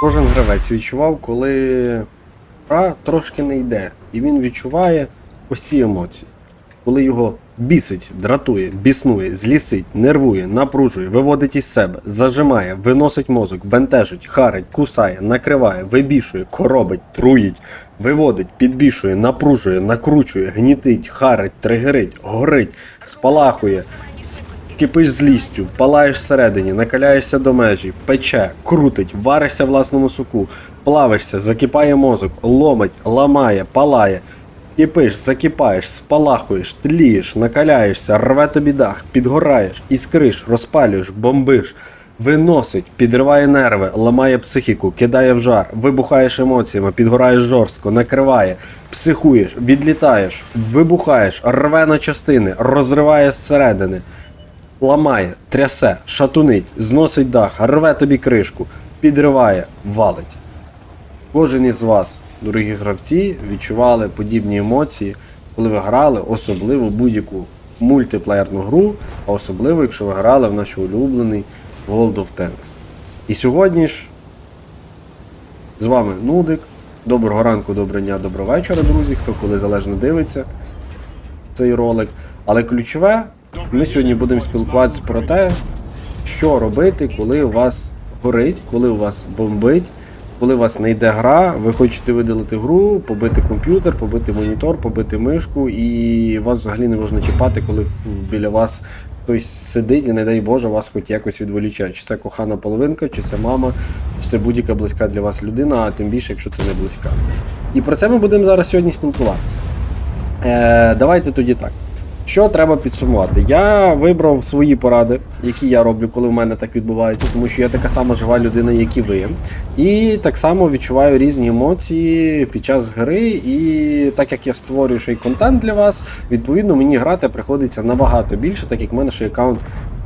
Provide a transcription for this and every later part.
Кожен гравець відчував, коли гра трошки не йде. І він відчуває ось ці емоції. Коли його бісить, дратує, біснує, злісить, нервує, напружує, виводить із себе, зажимає, виносить мозок, бентежить, харить, кусає, накриває, вибішує, коробить, труїть, виводить, підбішує, напружує, накручує, гнітить, харить, тригерить, горить, спалахує, Кипиш злістю, палаєш всередині, накаляєшся до межі, пече, крутить, варишся власному соку, плавишся, закипає мозок, ломить, ламає, палає. Кипиш, закипаєш, спалахуєш, тлієш, накаляєшся, рве тобі дах, підгораєш, іскриш, розпалюєш, бомбиш, виносить, підриває нерви, ламає психіку, кидає в жар, вибухаєш емоціями, підгораєш жорстко, накриває, психуєш, відлітаєш, вибухаєш, рве на частини, розриває зсередини ламає, трясе, шатунить, зносить дах, рве тобі кришку, підриває, валить. Кожен із вас, дорогі гравці, відчували подібні емоції, коли ви грали, особливо будь-яку мультиплеєрну гру, а особливо, якщо ви грали в наш улюблений World of Tanks. І сьогодні ж з вами Нудик. Доброго ранку, доброго дня, доброго вечора, друзі, хто коли залежно дивиться цей ролик. Але ключове, ми сьогодні будемо спілкуватися про те, що робити, коли у вас горить, коли у вас бомбить, коли у вас не йде гра, ви хочете видалити гру, побити комп'ютер, побити монітор, побити мишку, і вас взагалі не можна чіпати, коли біля вас хтось сидить і, не дай Боже, вас хоч якось відволічає. Чи це кохана половинка, чи це мама, чи це будь-яка близька для вас людина, а тим більше, якщо це не близька. І про це ми будемо зараз сьогодні спілкуватися. Е, давайте тоді так. Що треба підсумувати? Я вибрав свої поради, які я роблю, коли в мене так відбувається, тому що я така сама жива людина, як і ви. І так само відчуваю різні емоції під час гри. І так як я створюю ще й контент для вас, відповідно мені грати приходиться набагато більше, так як в мене ще аккаунт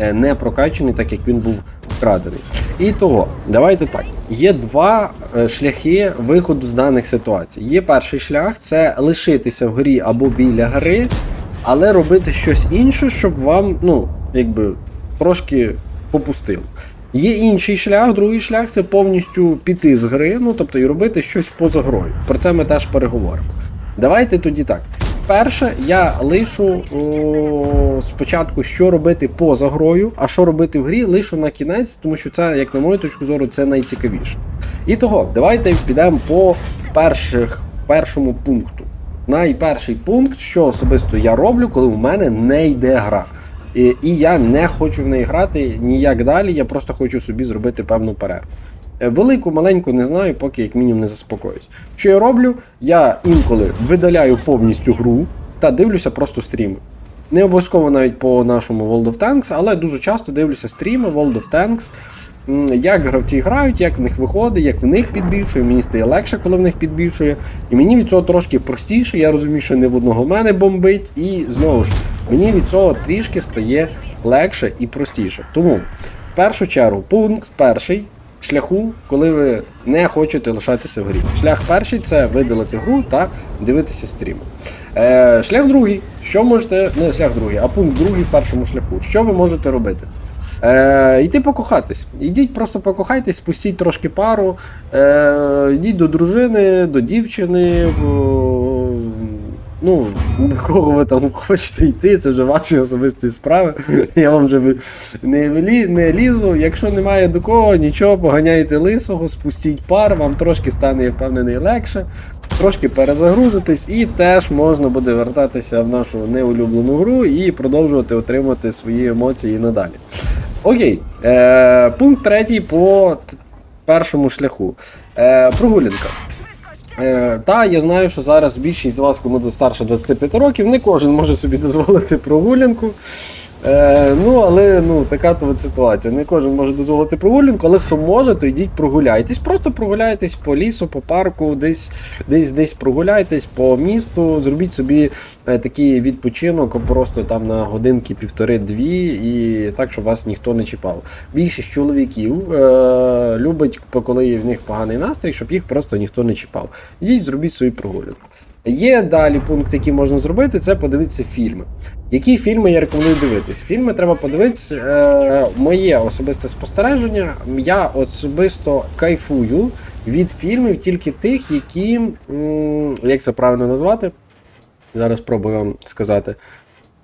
е, не прокачаний, так як він був вкрадений. І того, давайте так. Є два е, шляхи виходу з даних ситуацій. Є перший шлях це лишитися в грі або біля гри, але робити щось інше, щоб вам, ну, якби трошки попустило. Є інший шлях, другий шлях це повністю піти з гри, ну тобто і робити щось поза грою. Про це ми теж переговоримо. Давайте тоді так. Перше, я лишу о, спочатку, що робити поза грою, а що робити в грі, лишу на кінець, тому що це, як на мою точку зору, це найцікавіше. І того, давайте підемо по перших, першому пункту. Найперший пункт, що особисто я роблю, коли в мене не йде гра. І, і я не хочу в неї грати ніяк далі, я просто хочу собі зробити певну перерву. Е, Велику, маленьку не знаю, поки як мінімум не заспокоюсь. Що я роблю? Я інколи видаляю повністю гру та дивлюся просто стріми. Не обов'язково навіть по нашому World of Tanks, але дуже часто дивлюся стріми World of Tanks, як гравці грають, як в них виходить, як в них підбільшує. Мені стає легше, коли в них підбільшує. І мені від цього трошки простіше. Я розумію, що не в одного мене бомбить, і знову ж мені від цього трішки стає легше і простіше. Тому в першу чергу, пункт перший шляху, коли ви не хочете лишатися в грі. Шлях перший це видалити гру та дивитися стріми. Е, шлях другий. Що можете. Не шлях другий, а пункт другий в першому шляху. Що ви можете робити? Е, йти покохатись. Ідіть, просто покохайтесь, спустіть трошки пару, е, йдіть до дружини, до дівчини. Ну, до кого ви там хочете йти, це вже ваші особисті справи. Я вам вже не, не лізу. Якщо немає до кого, нічого, поганяйте лисого, спустіть пар, вам трошки стане, я впевнений, легше, трошки перезагрузитись, і теж можна буде вертатися в нашу неулюблену гру і продовжувати отримувати свої емоції надалі. Окей, е, пункт третій по першому шляху. Е, прогулянка. Е, та я знаю, що зараз більшість з вас, кому до старше 25 років, не кожен може собі дозволити прогулянку. Е, ну, але ну, така то от ситуація. Не кожен може дозволити прогулянку, але хто може, то йдіть прогуляйтесь. Просто прогуляйтесь по лісу, по парку, десь десь, десь прогуляйтесь по місту, зробіть собі е, такий відпочинок просто там на годинки півтори-дві, і так, щоб вас ніхто не чіпав. Більшість чоловіків е, любить, коли в них поганий настрій, щоб їх просто ніхто не чіпав. Йдіть, зробіть свою прогулянку. Є далі пункт, який можна зробити, це подивитися фільми. Які фільми я рекомендую дивитися? Фільми треба подивитися. Е, моє особисте спостереження. Я особисто кайфую від фільмів тільки тих, які. як це правильно назвати? Зараз спробую вам сказати.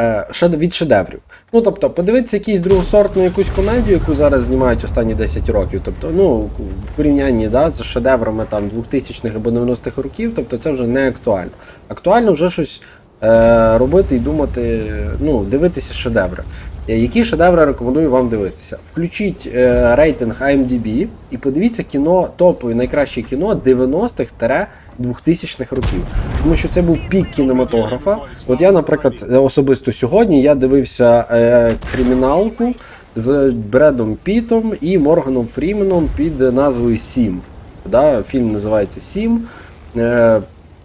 Е, від шедеврів. Ну, тобто, подивитися якийсь другосортну якусь комедію, яку зараз знімають останні 10 років. Тобто, ну, в порівнянні да, з шедеврами там 2000-х або 90-х років, тобто це вже не актуально. Актуально вже щось е, робити і думати, ну, дивитися шедеври. Е, Які шедеври рекомендую вам дивитися? Включіть е, рейтинг IMDb і подивіться кіно, топове найкраще кіно 90-х-2000-х років. Тому що це був пік кінематографа. От я, наприклад, особисто сьогодні я дивився е, криміналку з Бредом Пітом і Морганом Фріменом під назвою Сім. Да? Фільм називається Сім.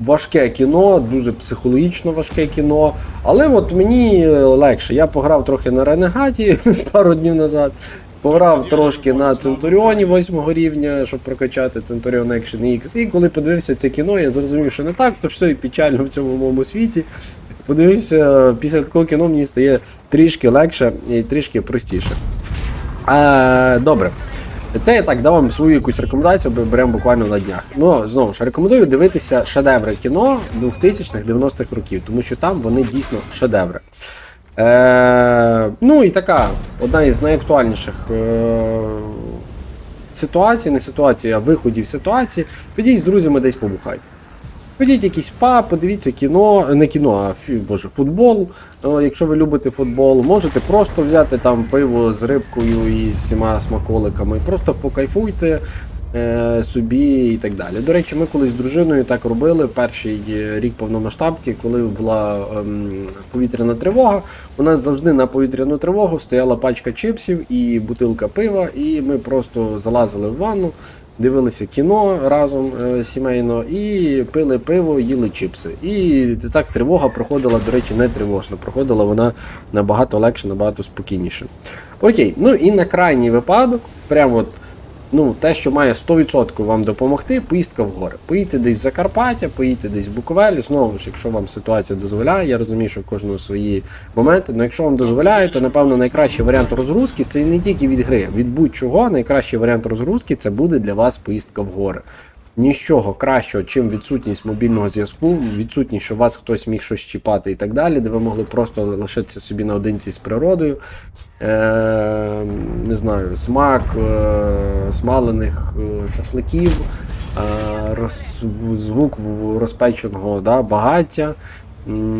Е, Важке кіно, дуже психологічно важке кіно. Але от мені легше. Я пограв трохи на Ренегаті пару днів назад. Пограв трошки на Центуріоні 8 рівня, щоб прокачати Centurion Action X. І коли подивився це кіно, я зрозумів, що не так, то все і печально в цьому моєму світі. Подивився, після такого кіно мені стає трішки легше і трішки простіше. Е, добре. Це я так дав вам свою якусь рекомендацію, бо беремо буквально на днях. Ну, знову ж рекомендую дивитися шедеври кіно 2000-х, 90-х років, тому що там вони дійсно шедеври. Е, ну і така одна із найактуальніших е, ситуацій, не ситуацій, а виходів ситуації. Підіть з друзями десь побухайте. Ходіть якийсь паб, подивіться кіно, не кіно, а фі, боже, футбол. Якщо ви любите футбол, можете просто взяти там пиво з рибкою і з всіма смаколиками. Просто покайфуйте собі і так далі. До речі, ми колись з дружиною так робили перший е, рік повномасштабки, коли була ем, повітряна тривога. У нас завжди на повітряну тривогу стояла пачка чипсів і бутилка пива, і ми просто залазили в ванну. Дивилися кіно разом е, сімейно і пили пиво, їли чіпси. І так тривога проходила, до речі, не тривожно. Проходила вона набагато легше, набагато спокійніше. Окей, ну і на крайній випадок, прямо от, ну, те, що має 100% вам допомогти, поїздка в гори. Поїдьте десь в Закарпаття, поїдьте десь в Буковелі. Знову ж, якщо вам ситуація дозволяє, я розумію, що в кожного свої моменти. але якщо вам дозволяє, то напевно найкращий варіант розгрузки це не тільки від гри, від будь-чого найкращий варіант розгрузки це буде для вас поїздка в гори. Нічого кращого, чим відсутність мобільного зв'язку, відсутність, що вас хтось міг щось чіпати і так далі, де ви могли просто лишитися собі наодинці з природою. Е, не знаю, смак е, смалених е, шашликів, е, роз, звук розпеченого да, багаття,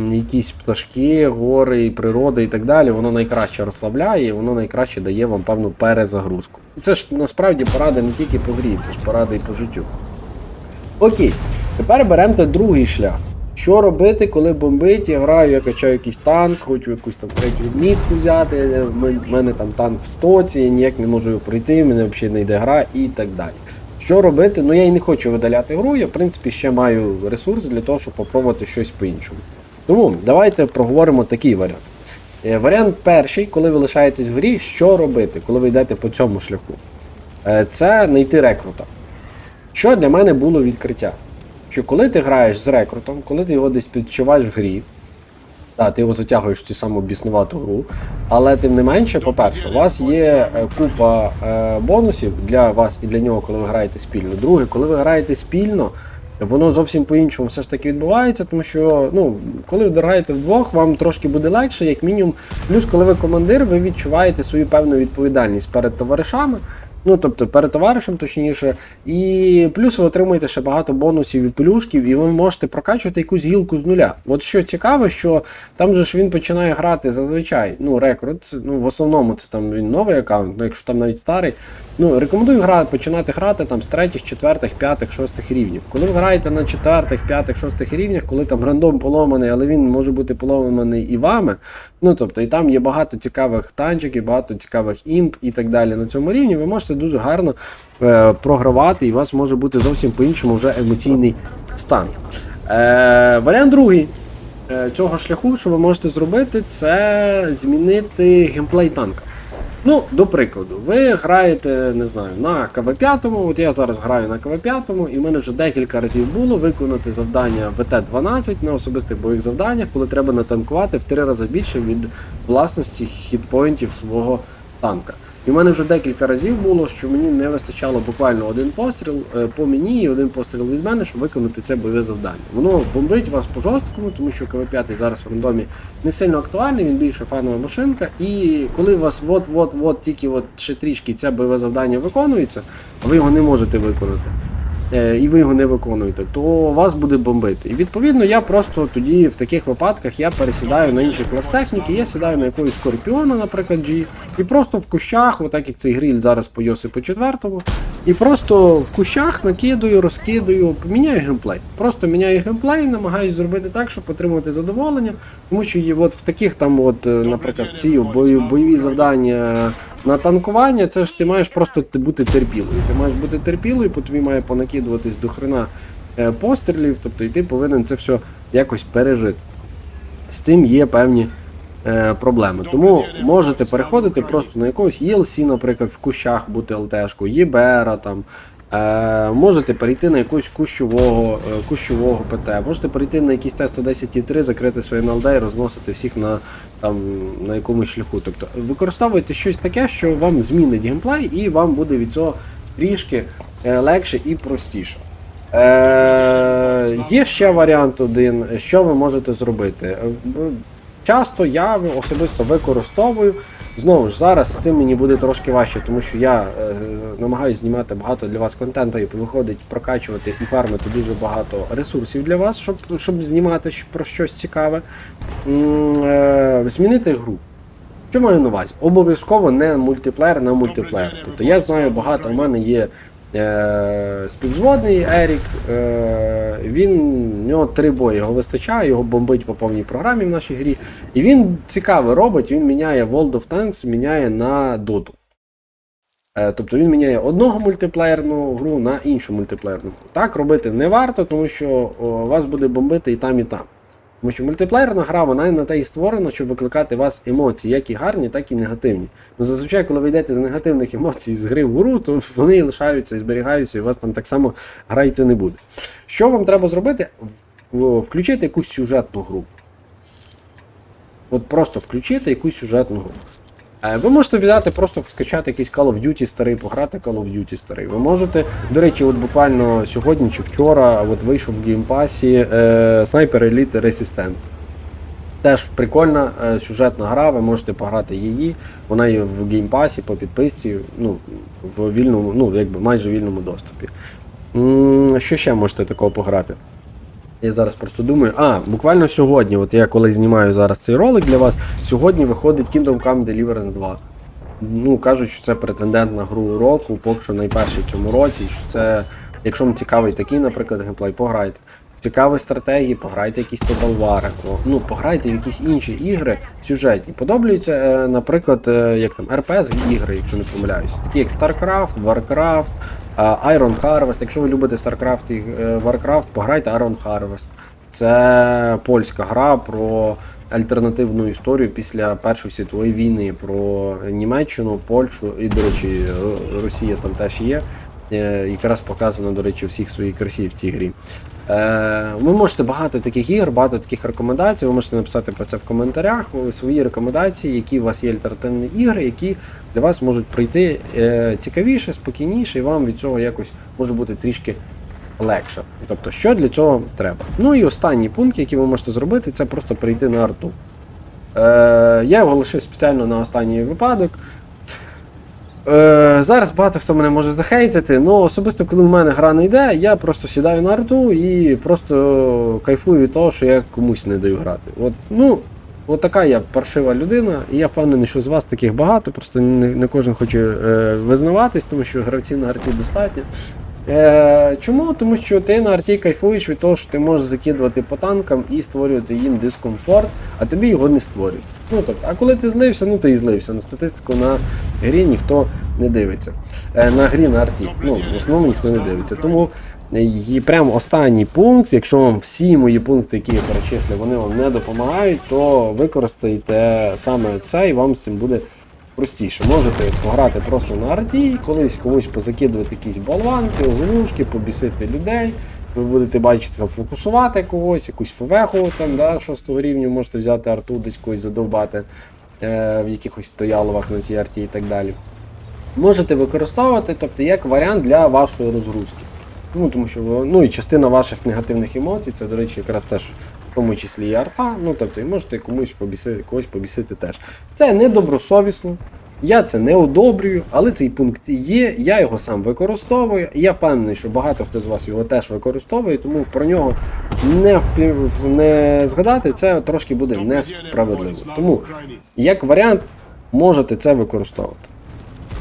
якісь пташки, гори, природа і так далі, воно найкраще розслабляє, воно найкраще дає вам певну перезагрузку. Це ж насправді поради не тільки по грі, це ж поради і по життю. Окей, тепер беремо другий шлях. Що робити, коли бомбить, я граю, я качаю якийсь танк, хочу якусь там третю мітку взяти, в мене там танк в стоці, я ніяк не можу його пройти, в мене взагалі не йде гра і так далі. Що робити? Ну я і не хочу видаляти гру, я в принципі ще маю ресурс для того, щоб попробувати щось по-іншому. Тому давайте проговоримо такий варіант. Е, Варіант перший, коли ви лишаєтесь в грі, що робити, коли ви йдете по цьому шляху? Е, Це знайти рекрута. Що для мене було відкриття? Що коли ти граєш з рекрутом, коли ти його десь відчуваєш в грі, та, ти його затягуєш в цю саму біснувату гру, але тим не менше, по-перше, у вас є е, купа е, бонусів для вас і для нього, коли ви граєте спільно. Друге, коли ви граєте спільно, воно зовсім по-іншому все ж таки відбувається, тому що ну, коли ви граєте вдвох, вам трошки буде легше, як мінімум. Плюс, коли ви командир, ви відчуваєте свою певну відповідальність перед товаришами. Ну, тобто перед товаришем, точніше, і плюс ви отримуєте ще багато бонусів і плюшків, і ви можете прокачувати якусь гілку з нуля. От що цікаво, що там же ж він починає грати зазвичай. Ну, рекрут, ну в основному це там він новий аккаунт, ну якщо там навіть старий. Ну, рекомендую грати, починати грати там з третіх, четвертих, п'ятих, шостих рівнів. Коли ви граєте на четвертих, п'ятих, шостих рівнях, коли там рандом поломаний, але він може бути поломаний і вами. Ну тобто, і там є багато цікавих танчиків, багато цікавих імп і так далі. На цьому рівні ви можете дуже гарно е, програвати, і у вас може бути зовсім по-іншому вже емоційний стан. Е, варіант другий е, цього шляху, що ви можете зробити, це змінити геймплей танка. Ну, до прикладу, ви граєте, не знаю, на КВ5, от я зараз граю на КВ5, і в мене вже декілька разів було виконати завдання ВТ-12 на особистих бойових завданнях, коли треба натанкувати в три рази більше від власності хітпоінтів свого танка. І в мене вже декілька разів було, що мені не вистачало буквально один постріл е, по мені і один постріл від мене, щоб виконати це бойове завдання. Воно бомбить вас по жорсткому, тому що КВ5 зараз в рандомі не сильно актуальний, він більше фанова машинка. І коли у вас от-от-от тільки от ще трішки це бойове завдання виконується, а ви його не можете виконати. Е, І ви його не виконуєте, то вас буде бомбити. І відповідно я просто тоді в таких випадках я пересідаю на інший клас техніки, я сідаю на якогось скорпіона, наприклад, G, і просто в кущах, отак як цей гриль зараз по Йосипу четвертому, і просто в кущах накидаю, розкидаю, міняю геймплей. Просто міняю геймплей, намагаюся зробити так, щоб отримати задоволення. Тому що от в таких там, от, е, наприклад, ці бойові завдання на танкування, це ж ти маєш просто бути терпілою. Ти маєш бути терпілою, по тобі має понакидуватись до хрена е, пострілів, тобто і ти повинен це все якось пережити. З цим є певні е, проблеми. Тому можете переходити просто на якогось ELC, наприклад, в кущах бути ЛТшку, ЄБРа там. Е, можете перейти на якусь кущового, е, кущового ПТ, можете перейти на якийсь Т-110-3, закрити своє НЛД і розносити всіх на, там, на якомусь шляху. Тобто використовуйте щось таке, що вам змінить геймплей, і вам буде від цього трішки е, легше і простіше. Е, є ще варіант один, що ви можете зробити. Часто я особисто використовую. Знову ж зараз з цим мені буде трошки важче, тому що я е, намагаюся знімати багато для вас контенту і виходить прокачувати і фармити дуже багато ресурсів для вас, щоб, щоб знімати про щось цікаве. Е, змінити гру. Що маю на увазі? Обов'язково не мультиплеєр на мультиплеєр. Тобто я знаю багато, у мене є співзводний Ерік, е, він, в нього три бої, його вистачає, його бомбить по повній програмі в нашій грі. І він цікаво робить, він міняє World of Tanks, міняє на Dota. Е, Тобто він міняє одного мультиплеєрну гру на іншу мультиплеєрну. Так робити не варто, тому що вас буде бомбити і там, і там. Тому що мультиплеєрна гра, вона на те і створена, щоб викликати у вас емоції, як і гарні, так і негативні. Ну, зазвичай, коли ви йдете з негативних емоцій з гри в гру, то вони лишаються і зберігаються, і у вас там так само гра йти не буде. Що вам треба зробити? Включити якусь сюжетну гру. От просто включити якусь сюжетну гру. Е, Ви можете взяти, просто скачати якийсь Call of Duty старий, пограти Call of Duty старий. Ви можете, до речі, от буквально сьогодні чи вчора от вийшов в геймпасі е, Sniper Elite Resistant. Теж прикольна е, сюжетна гра, ви можете пограти її. Вона є в геймпасі по підписці, ну, в вільному, ну, якби майже вільному доступі. Що ще можете такого пограти? Я зараз просто думаю. А, буквально сьогодні, от я коли знімаю зараз цей ролик для вас, сьогодні виходить Kingdom Come Deliverance 2. Ну, кажуть, що це претендент на гру року, поки що найперший в цьому році. Що це, якщо вам цікавий такий, наприклад, геймплей, пограйте. Цікаві стратегії, пограйте якісь Total War, ну, пограйте в якісь інші ігри сюжетні. Подобаються, е, наприклад, е, як там РПС ігри, якщо не помиляюсь, такі як StarCraft, Warcraft, Iron Harvest. Якщо ви любите StarCraft і е, Warcraft, пограйте Iron Harvest. Це польська гра про альтернативну історію після Першої світової війни, про Німеччину, Польщу і, до речі, Росія там теж є. Е, Якраз показано, до речі, всіх своїх красів в тій грі. Е, ви можете багато таких ігор, багато таких рекомендацій. Ви можете написати про це в коментарях. Свої рекомендації, які у вас є альтернативні ігри, які для вас можуть прийти е, цікавіше, спокійніше, і вам від цього якось може бути трішки легше. Тобто, що для цього треба? Ну і останній пункт, який ви можете зробити, це просто перейти на арту. Е, я його лишив спеціально на останній випадок. Е, зараз багато хто мене може захейтити, але особисто, коли в мене гра не йде, я просто сідаю на арту і просто кайфую від того, що я комусь не даю грати. От, ну, от така я паршива людина, і я впевнений, що з вас таких багато, просто не, не кожен хоче е, визнаватись, тому що гравців на арті достатньо. Е, чому? Тому що ти на арті кайфуєш від того, що ти можеш закидувати по танкам і створювати їм дискомфорт, а тобі його не створюють. Ну, тобто, а коли ти злився, ну ти і злився. На статистику на грі ніхто не дивиться. Е, на грі на арті. Ну, в основному ніхто не дивиться. Тому і прям останній пункт, якщо вам всі мої пункти, які я перечислив, вони вам не допомагають, то використайте саме це і вам з цим буде простіше. Можете пограти просто на арті, колись комусь позакидувати якісь болванки, оглушки, побісити людей. Ви будете бачити там, фокусувати когось, якусь февеху там, да, 6 рівня, можете взяти арту десь когось задовбати е, в якихось стояловах на цій арті і так далі. Можете використовувати, тобто як варіант для вашої розгрузки. Ну, тому що ну, і частина ваших негативних емоцій, це, до речі, якраз теж в тому числі і арта. Ну, тобто, і можете комусь побісити, когось побісити теж. Це недобросовісно. Я це не одобрюю, але цей пункт є, я його сам використовую, і я впевнений, що багато хто з вас його теж використовує, тому про нього не, впів, не згадати це трошки буде несправедливо. Тому, як варіант, можете це використовувати.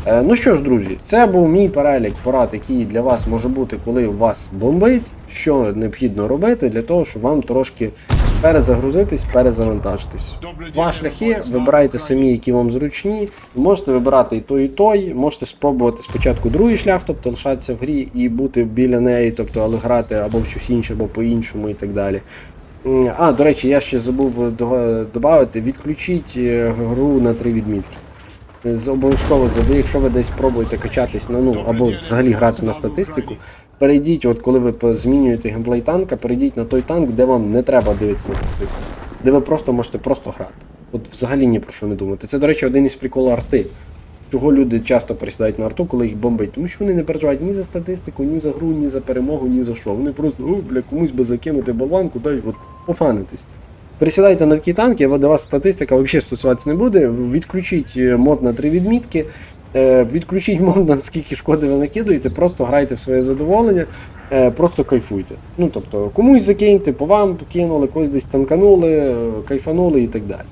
Е, Ну що ж, друзі, це був мій перелік порад, який для вас може бути, коли вас бомбить, що необхідно робити для того, щоб вам трошки перезагрузитись, перезавантажитись. Два шляхи, вибирайте самі, які вам зручні. Можете вибирати і той, і той. Можете спробувати спочатку другий шлях, тобто лишатися в грі і бути біля неї, тобто але грати або в щось інше, або по-іншому і так далі. А, до речі, я ще забув додати, відключіть е, гру на три відмітки. Обов'язково якщо ви десь пробуєте качатись на ну або взагалі грати на статистику, перейдіть, от коли ви змінюєте геймплей танка, перейдіть на той танк, де вам не треба дивитися на статистику, де ви просто можете просто грати. От взагалі ні про що не думати. Це, до речі, один із приколів арти. Чого люди часто присідають на арту, коли їх бомбить? Тому що вони не переживають ні за статистику, ні за гру, ні за перемогу, ні за що. Вони просто, о, бля, комусь би закинути болванку, дай от пофанитись. Присідайте на такі танки, до вас статистика взагалі стосуватися не буде. Відключіть е, мод на три відмітки, відключіть мод наскільки шкоди ви накидуєте, просто грайте в своє задоволення, е, просто кайфуйте. Ну тобто комусь закиньте, по вам кинули, когось десь танканули, е, кайфанули і так далі.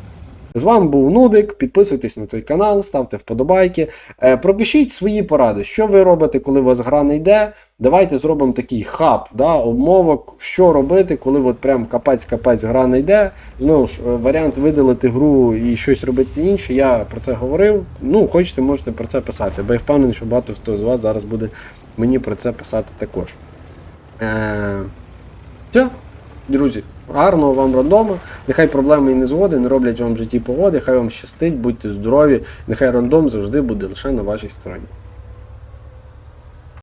З вами був Нудик. Підписуйтесь на цей канал, ставте вподобайки. Е, пропишіть свої поради, що ви робите, коли у вас гра не йде. Давайте зробимо такий хаб да, обмовок, що робити, коли от прям капець-капець гра не йде. Знову ж, е, варіант видалити гру і щось робити інше. Я про це говорив. Ну, хочете, можете про це писати, бо я впевнений, що багато хто з вас зараз буде мені про це писати також. Е, все, друзі, гарного вам рандому. Нехай проблеми і не згоди, не роблять вам в житті погоди, хай вам щастить, будьте здорові, нехай рандом завжди буде лише на вашій стороні.